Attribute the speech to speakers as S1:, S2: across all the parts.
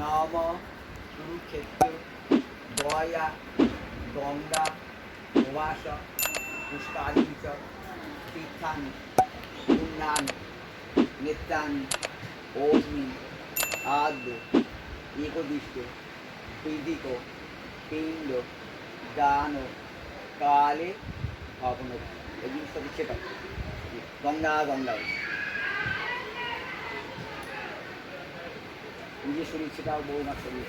S1: নম কুরুক্ষেত্র গয়া গঙ্গা প্রবাস পুষ্কারিচ তীর্থানি, পুণ্যানি, নেত্রানি, অগ্নি আদ্য একদিষ্ট বৈদিক পিণ্ড, দান, কালে, ভবন এই জিনিসটা দিচ্ছে গঙ্গা গঙ্গা। নিজের শরীর সেটাও বৌমার শরীর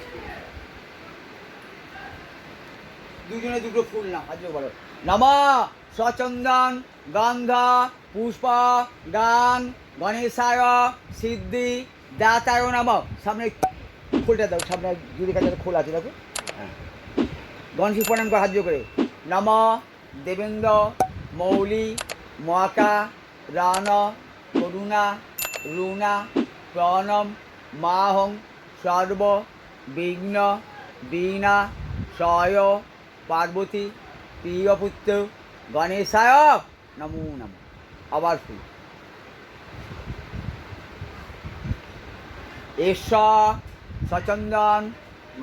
S1: দুজনে দুটো ফুল না আজকে বলো। নমা সচন্দন গন্ধা, পুষ্প গান গণেশায়, সিদ্ধি দাতায় নম। সামনে ফুলটা দাও, সামনে দুটি কাছে খোলা আছে, দেখো। হ্যাঁ। গণেশ প্রণাম করে, হাত জোড় করে। নম, দেবেন্দ্র, মৌলি, মহাকা, রান, করুণা রুণা প্রণম মাহং সর্ব বিঘ্ন বীণা সয় পার্বতী প্রিয়পুত্র গণেশায় নমো নম। আবার ফুল ঈশ্বর সচন্দন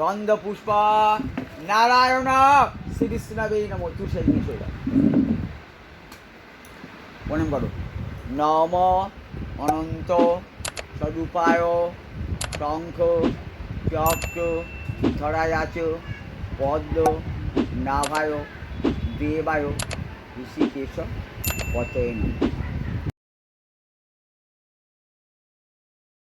S1: গন্ধপুষ্প নারায়ণ শ্রীকৃষ্ণবে নম তুষে জিনিস হয়ে যাও প্রণাম করো। নম অনন্ত স্বরূপায় শঙ্খ চক্র ধরায়াচ পদ্ম নাভায় দেবায় ঋষিকেশ পতয়ে নম।